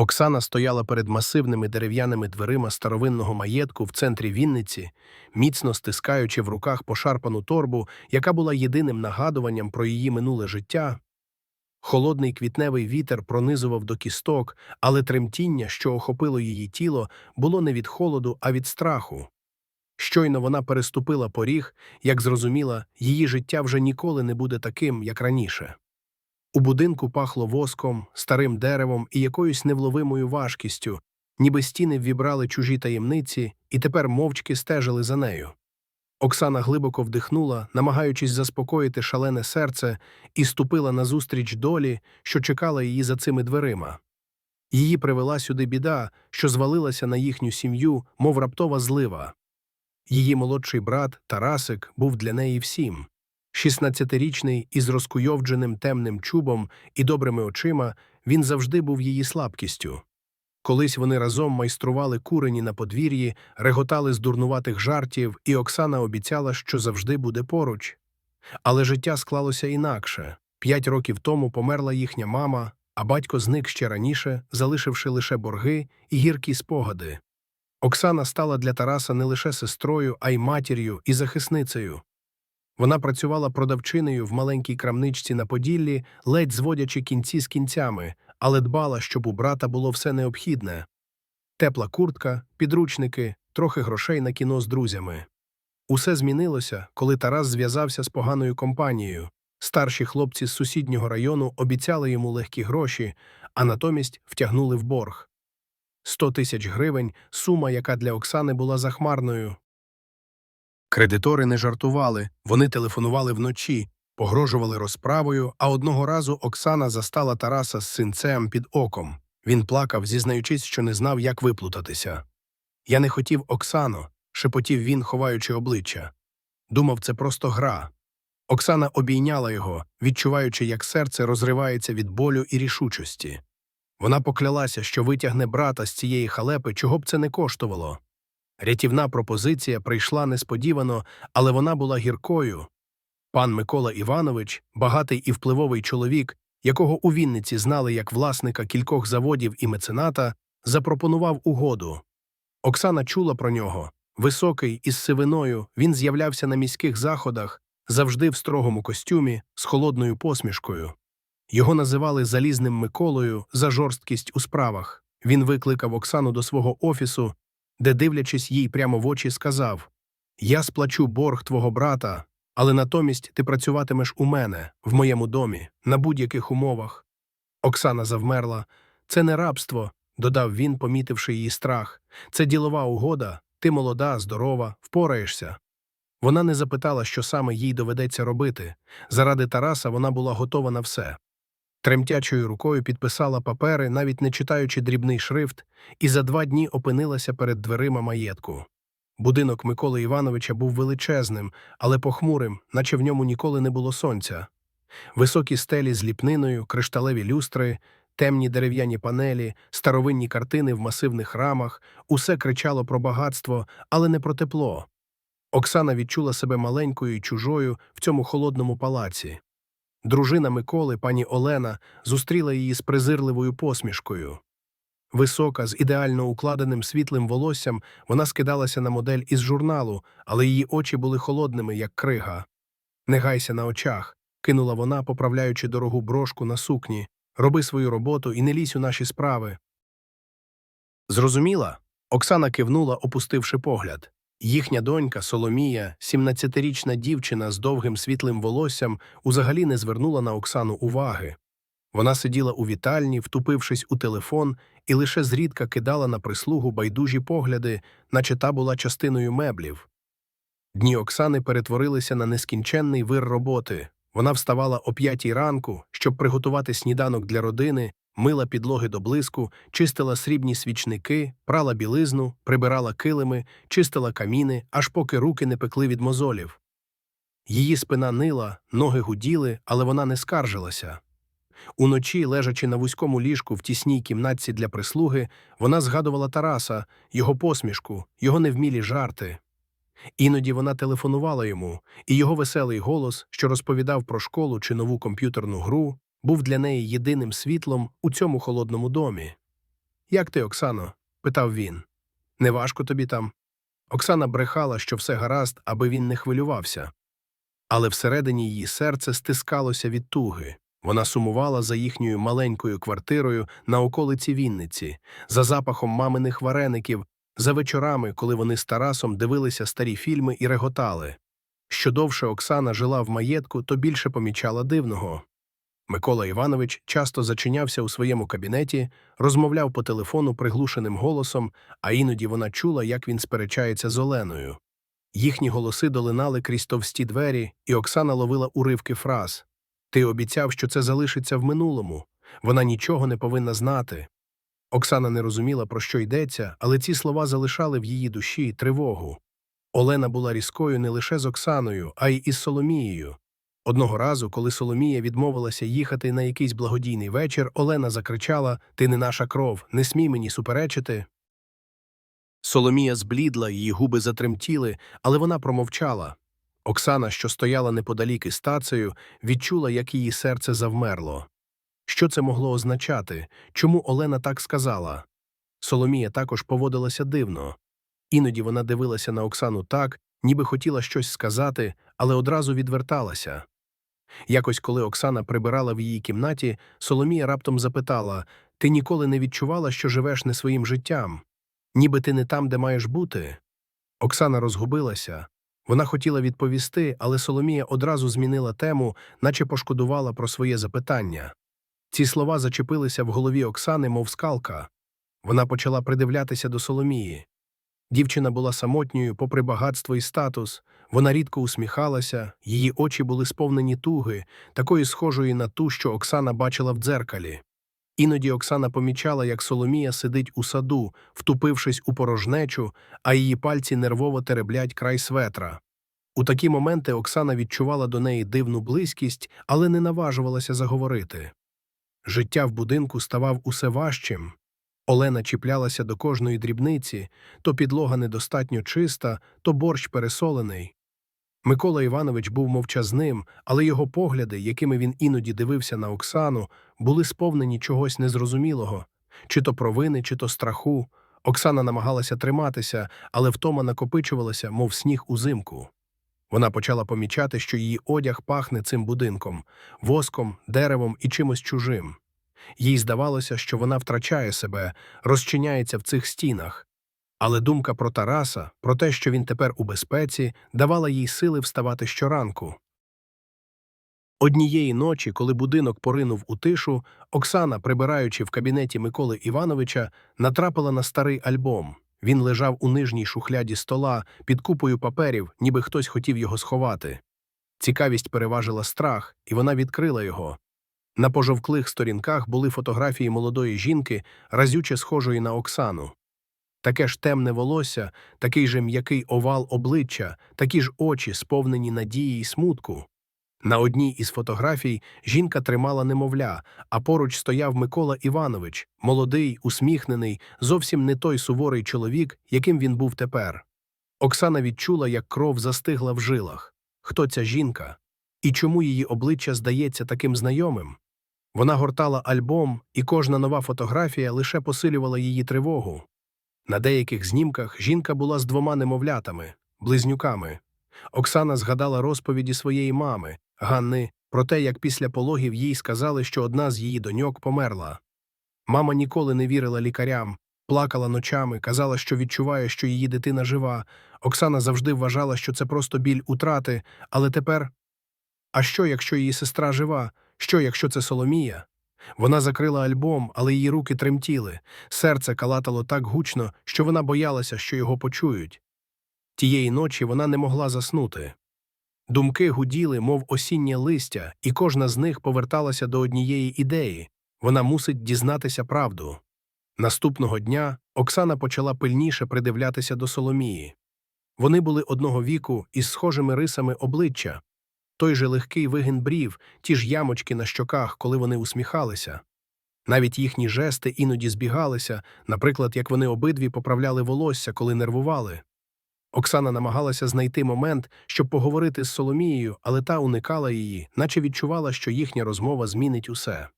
Оксана стояла перед масивними дерев'яними дверима старовинного маєтку в центрі Вінниці, міцно стискаючи в руках пошарпану торбу, яка була єдиним нагадуванням про її минуле життя. Холодний квітневий вітер пронизував до кісток, але тремтіння, що охопило її тіло, було не від холоду, а від страху. Щойно вона переступила поріг, як зрозуміла, її життя вже ніколи не буде таким, як раніше. У будинку пахло воском, старим деревом і якоюсь невловимою важкістю, ніби стіни ввібрали чужі таємниці і тепер мовчки стежили за нею. Оксана глибоко вдихнула, намагаючись заспокоїти шалене серце, і ступила назустріч долі, що чекала її за цими дверима. Її привела сюди біда, що звалилася на їхню сім'ю, мов раптова злива. Її молодший брат Тарасик був для неї всім. Шістнадцятирічний із розкуйовдженим темним чубом і добрими очима він завжди був її слабкістю. Колись вони разом майстрували курені на подвір'ї, реготали з дурнуватих жартів, і Оксана обіцяла, що завжди буде поруч. Але життя склалося інакше. П'ять років тому померла їхня мама, а батько зник ще раніше, залишивши лише борги і гіркі спогади. Оксана стала для Тараса не лише сестрою, а й матір'ю і захисницею. Вона працювала продавчинею в маленькій крамничці на Поділлі, ледь зводячи кінці з кінцями, але дбала, щоб у брата було все необхідне тепла куртка, підручники, трохи грошей на кіно з друзями. Усе змінилося, коли Тарас зв'язався з поганою компанією. Старші хлопці з сусіднього району обіцяли йому легкі гроші, а натомість втягнули в борг. Сто тисяч гривень сума, яка для Оксани була захмарною. Кредитори не жартували, вони телефонували вночі, погрожували розправою, а одного разу Оксана застала Тараса з синцем під оком. Він плакав, зізнаючись, що не знав, як виплутатися. Я не хотів Оксано, шепотів він, ховаючи обличчя. Думав, це просто гра. Оксана обійняла його, відчуваючи, як серце розривається від болю і рішучості. Вона поклялася, що витягне брата з цієї халепи, чого б це не коштувало. Рятівна пропозиція прийшла несподівано, але вона була гіркою. Пан Микола Іванович, багатий і впливовий чоловік, якого у Вінниці знали як власника кількох заводів і мецената, запропонував угоду. Оксана чула про нього. Високий, із сивиною, він з'являвся на міських заходах, завжди в строгому костюмі, з холодною посмішкою. Його називали Залізним Миколою за жорсткість у справах. Він викликав Оксану до свого офісу, де, дивлячись їй прямо в очі, сказав Я сплачу борг твого брата, але натомість ти працюватимеш у мене, в моєму домі, на будь-яких умовах. Оксана завмерла. Це не рабство, додав він, помітивши її страх. Це ділова угода, ти молода, здорова, впораєшся. Вона не запитала, що саме їй доведеться робити. Заради Тараса вона була готова на все. Тремтячою рукою підписала папери, навіть не читаючи дрібний шрифт, і за два дні опинилася перед дверима маєтку. Будинок Миколи Івановича був величезним, але похмурим, наче в ньому ніколи не було сонця. Високі стелі з ліпниною, кришталеві люстри, темні дерев'яні панелі, старовинні картини в масивних рамах усе кричало про багатство, але не про тепло. Оксана відчула себе маленькою і чужою в цьому холодному палаці. Дружина Миколи, пані Олена, зустріла її з презирливою посмішкою. Висока, з ідеально укладеним світлим волоссям, вона скидалася на модель із журналу, але її очі були холодними, як крига. Не гайся на очах, кинула вона, поправляючи дорогу брошку на сукні. Роби свою роботу і не лізь у наші справи. Зрозуміла? Оксана кивнула, опустивши погляд. Їхня донька Соломія, 17-річна дівчина з довгим світлим волоссям, узагалі не звернула на Оксану уваги. Вона сиділа у вітальні, втупившись у телефон, і лише зрідка кидала на прислугу байдужі погляди, наче та була частиною меблів. Дні Оксани перетворилися на нескінченний вир роботи. Вона вставала о п'ятій ранку, щоб приготувати сніданок для родини, мила підлоги до блиску, чистила срібні свічники, прала білизну, прибирала килими, чистила каміни, аж поки руки не пекли від мозолів. Її спина нила, ноги гуділи, але вона не скаржилася. Уночі, лежачи на вузькому ліжку в тісній кімнатці для прислуги, вона згадувала Тараса, його посмішку, його невмілі жарти. Іноді вона телефонувала йому, і його веселий голос, що розповідав про школу чи нову комп'ютерну гру, був для неї єдиним світлом у цьому холодному домі. Як ти, Оксано? питав він. Неважко тобі там. Оксана брехала, що все гаразд, аби він не хвилювався. Але всередині її серце стискалося від туги. Вона сумувала за їхньою маленькою квартирою на околиці Вінниці, за запахом маминих вареників, за вечорами, коли вони з Тарасом дивилися старі фільми і реготали. Що довше Оксана жила в маєтку, то більше помічала дивного. Микола Іванович часто зачинявся у своєму кабінеті, розмовляв по телефону приглушеним голосом, а іноді вона чула, як він сперечається з Оленою. Їхні голоси долинали крізь товсті двері, і Оксана ловила уривки фраз. Ти обіцяв, що це залишиться в минулому. Вона нічого не повинна знати. Оксана не розуміла, про що йдеться, але ці слова залишали в її душі тривогу. Олена була різкою не лише з Оксаною, а й із Соломією. Одного разу, коли Соломія відмовилася їхати на якийсь благодійний вечір, Олена закричала Ти не наша кров, не смій мені суперечити. Соломія зблідла, її губи затремтіли, але вона промовчала. Оксана, що стояла неподалік із тацею, відчула, як її серце завмерло. Що це могло означати? Чому Олена так сказала? Соломія також поводилася дивно. Іноді вона дивилася на Оксану так, ніби хотіла щось сказати, але одразу відверталася. Якось, коли Оксана прибирала в її кімнаті, Соломія раптом запитала Ти ніколи не відчувала, що живеш не своїм життям? Ніби ти не там, де маєш бути? Оксана розгубилася. Вона хотіла відповісти, але Соломія одразу змінила тему, наче пошкодувала про своє запитання. Ці слова зачепилися в голові Оксани, мов скалка. Вона почала придивлятися до Соломії. Дівчина була самотньою, попри багатство і статус. Вона рідко усміхалася, її очі були сповнені туги, такої схожої на ту, що Оксана бачила в дзеркалі. Іноді Оксана помічала, як Соломія сидить у саду, втупившись у порожнечу, а її пальці нервово тереблять край светра. У такі моменти Оксана відчувала до неї дивну близькість, але не наважувалася заговорити. Життя в будинку ставав усе важчим. Олена чіплялася до кожної дрібниці то підлога недостатньо чиста, то борщ пересолений. Микола Іванович був мовчазним, але його погляди, якими він іноді дивився на Оксану, були сповнені чогось незрозумілого чи то провини, чи то страху. Оксана намагалася триматися, але втома накопичувалася, мов сніг узимку. Вона почала помічати, що її одяг пахне цим будинком, воском, деревом і чимось чужим. Їй здавалося, що вона втрачає себе, розчиняється в цих стінах. Але думка про Тараса, про те, що він тепер у безпеці, давала їй сили вставати щоранку. Однієї ночі, коли будинок поринув у тишу, Оксана, прибираючи в кабінеті Миколи Івановича, натрапила на старий альбом. Він лежав у нижній шухляді стола під купою паперів, ніби хтось хотів його сховати. Цікавість переважила страх, і вона відкрила його. На пожовклих сторінках були фотографії молодої жінки, разюче схожої на Оксану. Таке ж темне волосся, такий же м'який овал обличчя, такі ж очі, сповнені надії й смутку. На одній із фотографій жінка тримала немовля, а поруч стояв Микола Іванович, молодий, усміхнений, зовсім не той суворий чоловік, яким він був тепер. Оксана відчула, як кров застигла в жилах. Хто ця жінка? І чому її обличчя здається таким знайомим? Вона гортала альбом, і кожна нова фотографія лише посилювала її тривогу. На деяких знімках жінка була з двома немовлятами, близнюками. Оксана згадала розповіді своєї мами, Ганни, про те, як після пологів їй сказали, що одна з її доньок померла. Мама ніколи не вірила лікарям, плакала ночами, казала, що відчуває, що її дитина жива. Оксана завжди вважала, що це просто біль утрати, але тепер. А що, якщо її сестра жива? Що, якщо це Соломія? Вона закрила альбом, але її руки тремтіли, серце калатало так гучно, що вона боялася, що його почують. Тієї ночі вона не могла заснути. Думки гуділи, мов осіннє листя, і кожна з них поверталася до однієї ідеї вона мусить дізнатися правду. Наступного дня Оксана почала пильніше придивлятися до Соломії. Вони були одного віку із схожими рисами обличчя, той же легкий вигін брів, ті ж ямочки на щоках, коли вони усміхалися. Навіть їхні жести іноді збігалися, наприклад, як вони обидві поправляли волосся, коли нервували. Оксана намагалася знайти момент, щоб поговорити з Соломією, але та уникала її, наче відчувала, що їхня розмова змінить усе.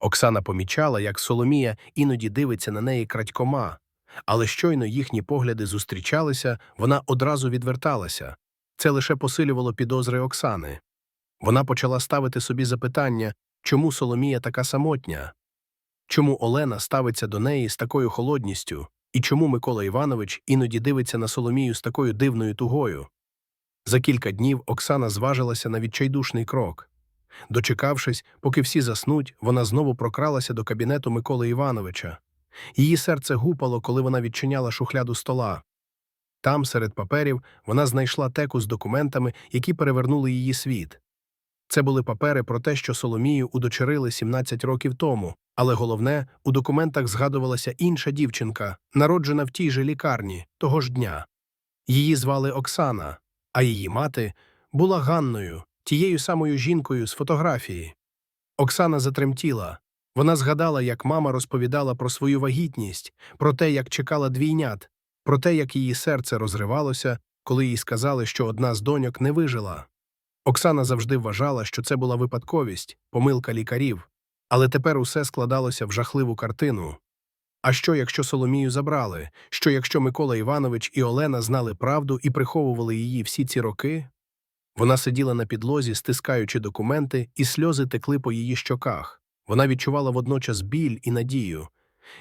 Оксана помічала, як Соломія іноді дивиться на неї крадькома, але щойно їхні погляди зустрічалися, вона одразу відверталася. Це лише посилювало підозри Оксани. Вона почала ставити собі запитання, чому Соломія така самотня, чому Олена ставиться до неї з такою холодністю, і чому Микола Іванович іноді дивиться на Соломію з такою дивною тугою. За кілька днів Оксана зважилася на відчайдушний крок. Дочекавшись, поки всі заснуть, вона знову прокралася до кабінету Миколи Івановича. Її серце гупало, коли вона відчиняла шухляду стола. Там, серед паперів, вона знайшла теку з документами, які перевернули її світ. Це були папери про те, що Соломію удочерили 17 років тому, але головне, у документах згадувалася інша дівчинка, народжена в тій же лікарні того ж дня. Її звали Оксана, а її мати була Ганною, тією самою жінкою з фотографії. Оксана затремтіла. Вона згадала, як мама розповідала про свою вагітність, про те, як чекала двійнят, про те, як її серце розривалося, коли їй сказали, що одна з доньок не вижила. Оксана завжди вважала, що це була випадковість, помилка лікарів, але тепер усе складалося в жахливу картину. А що, якщо Соломію забрали? Що, якщо Микола Іванович і Олена знали правду і приховували її всі ці роки? Вона сиділа на підлозі, стискаючи документи, і сльози текли по її щоках. Вона відчувала водночас біль і надію.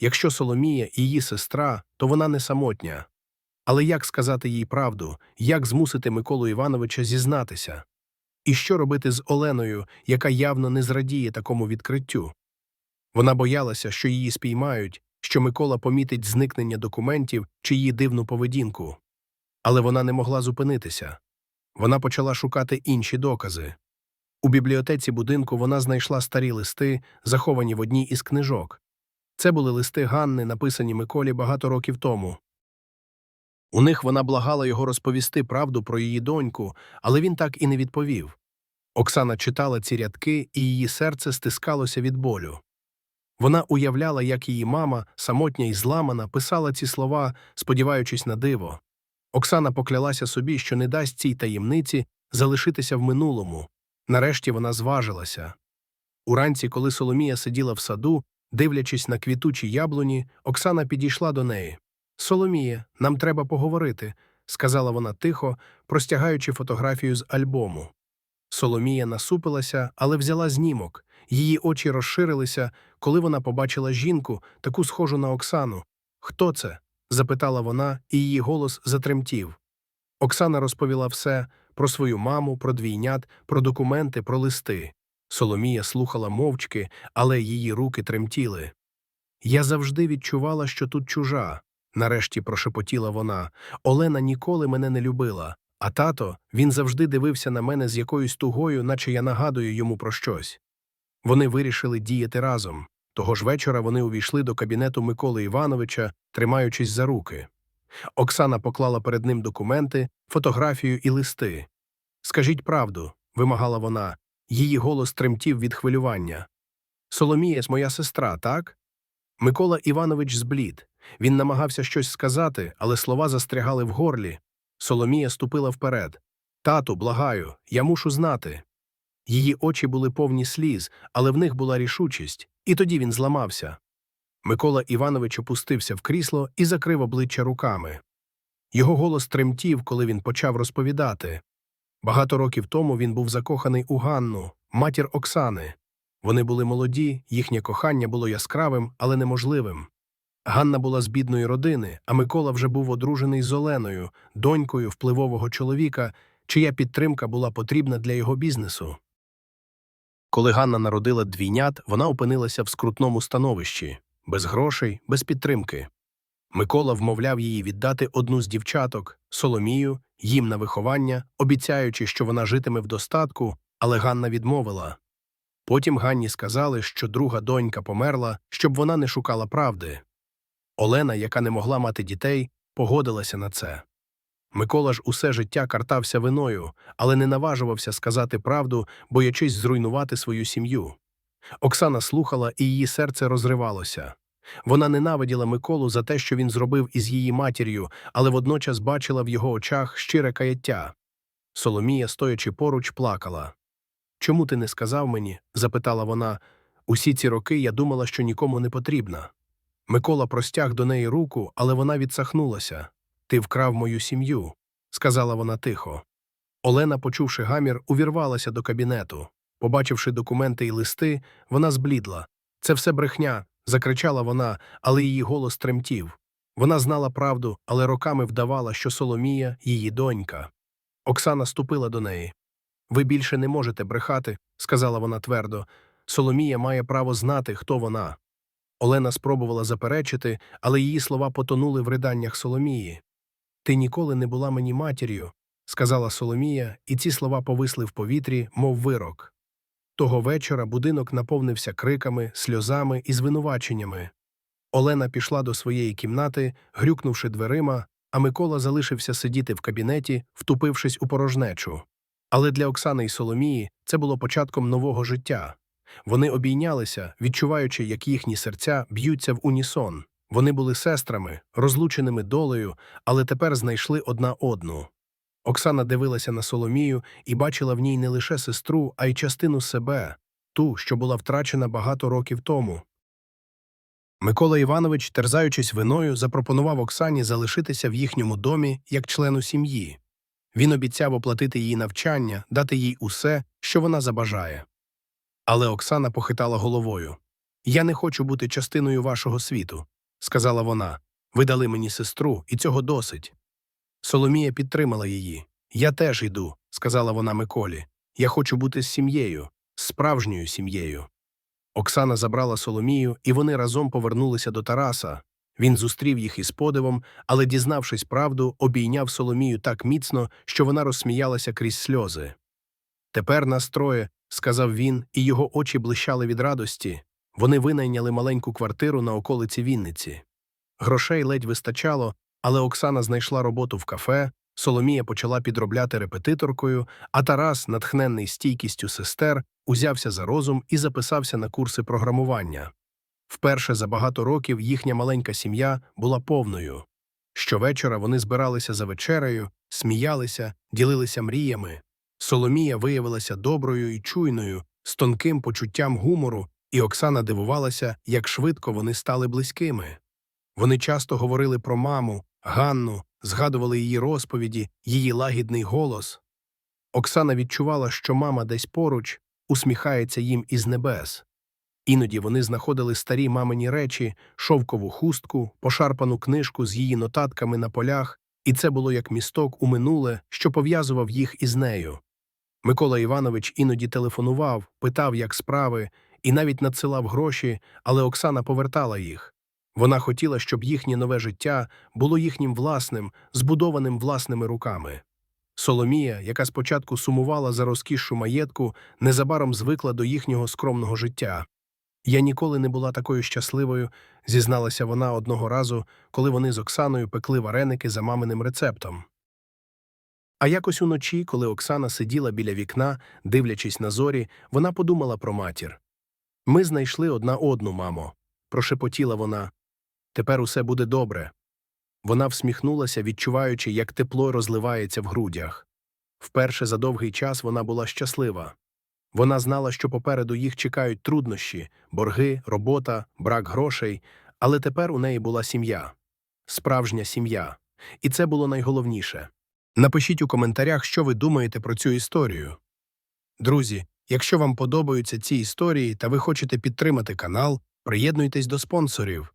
Якщо Соломія її сестра, то вона не самотня. Але як сказати їй правду, як змусити Миколу Івановича зізнатися? І що робити з Оленою, яка явно не зрадіє такому відкриттю? Вона боялася, що її спіймають, що Микола помітить зникнення документів чи її дивну поведінку. Але вона не могла зупинитися. Вона почала шукати інші докази. У бібліотеці будинку вона знайшла старі листи, заховані в одній із книжок. Це були листи Ганни, написані Миколі багато років тому. У них вона благала його розповісти правду про її доньку, але він так і не відповів. Оксана читала ці рядки, і її серце стискалося від болю. Вона уявляла, як її мама, самотня і зламана, писала ці слова, сподіваючись на диво. Оксана поклялася собі, що не дасть цій таємниці залишитися в минулому. Нарешті вона зважилася. Уранці, коли Соломія сиділа в саду, дивлячись на квітучі яблуні, Оксана підійшла до неї. Соломія, нам треба поговорити, сказала вона тихо, простягаючи фотографію з альбому. Соломія насупилася, але взяла знімок. Її очі розширилися, коли вона побачила жінку, таку схожу на Оксану. Хто це? запитала вона, і її голос затремтів. Оксана розповіла все про свою маму, про двійнят, про документи, про листи. Соломія слухала мовчки, але її руки тремтіли. Я завжди відчувала, що тут чужа. Нарешті прошепотіла вона. Олена ніколи мене не любила, а тато він завжди дивився на мене з якоюсь тугою, наче я нагадую йому про щось. Вони вирішили діяти разом. Того ж вечора вони увійшли до кабінету Миколи Івановича, тримаючись за руки. Оксана поклала перед ним документи, фотографію і листи. Скажіть правду, вимагала вона. Її голос тремтів від хвилювання. Соломія моя сестра, так? Микола Іванович зблід. Він намагався щось сказати, але слова застрягали в горлі. Соломія ступила вперед. Тату, благаю, я мушу знати. Її очі були повні сліз, але в них була рішучість, і тоді він зламався. Микола Іванович опустився в крісло і закрив обличчя руками. Його голос тремтів, коли він почав розповідати. Багато років тому він був закоханий у Ганну, матір Оксани. Вони були молоді, їхнє кохання було яскравим, але неможливим. Ганна була з бідної родини, а Микола вже був одружений з Оленою, донькою впливового чоловіка, чия підтримка була потрібна для його бізнесу. Коли Ганна народила двійнят, вона опинилася в скрутному становищі без грошей, без підтримки. Микола вмовляв її віддати одну з дівчаток, Соломію, їм на виховання, обіцяючи, що вона житиме в достатку, але Ганна відмовила. Потім Ганні сказали, що друга донька померла, щоб вона не шукала правди. Олена, яка не могла мати дітей, погодилася на це. Микола ж усе життя картався виною, але не наважувався сказати правду, боячись зруйнувати свою сім'ю. Оксана слухала, і її серце розривалося. Вона ненавиділа Миколу за те, що він зробив із її матір'ю, але водночас бачила в його очах щире каяття. Соломія, стоячи поруч, плакала. Чому ти не сказав мені? запитала вона. Усі ці роки я думала, що нікому не потрібна. Микола простяг до неї руку, але вона відсахнулася. Ти вкрав мою сім'ю, сказала вона тихо. Олена, почувши гамір, увірвалася до кабінету. Побачивши документи і листи, вона зблідла. Це все брехня, закричала вона, але її голос тремтів. Вона знала правду, але роками вдавала, що Соломія її донька. Оксана ступила до неї. Ви більше не можете брехати, сказала вона твердо. Соломія має право знати, хто вона. Олена спробувала заперечити, але її слова потонули в риданнях Соломії. Ти ніколи не була мені матір'ю, сказала Соломія, і ці слова повисли в повітрі, мов вирок. Того вечора будинок наповнився криками, сльозами і звинуваченнями. Олена пішла до своєї кімнати, грюкнувши дверима, а Микола залишився сидіти в кабінеті, втупившись у порожнечу. Але для Оксани і Соломії це було початком нового життя. Вони обійнялися, відчуваючи, як їхні серця б'ються в унісон. Вони були сестрами, розлученими долею, але тепер знайшли одна одну. Оксана дивилася на Соломію і бачила в ній не лише сестру, а й частину себе, ту, що була втрачена багато років тому. Микола Іванович, терзаючись виною, запропонував Оксані залишитися в їхньому домі як члену сім'ї. Він обіцяв оплатити її навчання, дати їй усе, що вона забажає. Але Оксана похитала головою. Я не хочу бути частиною вашого світу, сказала вона. Ви дали мені сестру, і цього досить. Соломія підтримала її. Я теж йду, сказала вона Миколі. Я хочу бути з сім'єю, справжньою сім'єю. Оксана забрала Соломію, і вони разом повернулися до Тараса. Він зустрів їх із подивом, але, дізнавшись правду, обійняв Соломію так міцно, що вона розсміялася крізь сльози. Тепер нас троє, сказав він, і його очі блищали від радості. Вони винайняли маленьку квартиру на околиці Вінниці. Грошей ледь вистачало, але Оксана знайшла роботу в кафе, Соломія почала підробляти репетиторкою, а Тарас, натхненний стійкістю сестер, узявся за розум і записався на курси програмування. Вперше за багато років їхня маленька сім'я була повною. Щовечора вони збиралися за вечерею, сміялися, ділилися мріями. Соломія виявилася доброю і чуйною, з тонким почуттям гумору, і Оксана дивувалася, як швидко вони стали близькими. Вони часто говорили про маму, Ганну, згадували її розповіді, її лагідний голос. Оксана відчувала, що мама десь поруч усміхається їм із небес. Іноді вони знаходили старі мамині речі, шовкову хустку, пошарпану книжку з її нотатками на полях, і це було як місток у минуле, що пов'язував їх із нею. Микола Іванович іноді телефонував, питав, як справи, і навіть надсилав гроші, але Оксана повертала їх. Вона хотіла, щоб їхнє нове життя було їхнім власним, збудованим власними руками. Соломія, яка спочатку сумувала за розкішшу маєтку, незабаром звикла до їхнього скромного життя. Я ніколи не була такою щасливою, зізналася вона одного разу, коли вони з Оксаною пекли вареники за маминим рецептом. А якось уночі, коли Оксана сиділа біля вікна, дивлячись на зорі, вона подумала про матір. Ми знайшли одна одну, мамо, прошепотіла вона. Тепер усе буде добре. Вона всміхнулася, відчуваючи, як тепло розливається в грудях. Вперше за довгий час вона була щаслива. Вона знала, що попереду їх чекають труднощі, борги, робота, брак грошей, але тепер у неї була сім'я. Справжня сім'я. І це було найголовніше. Напишіть у коментарях, що ви думаєте про цю історію. Друзі, якщо вам подобаються ці історії та ви хочете підтримати канал, приєднуйтесь до спонсорів.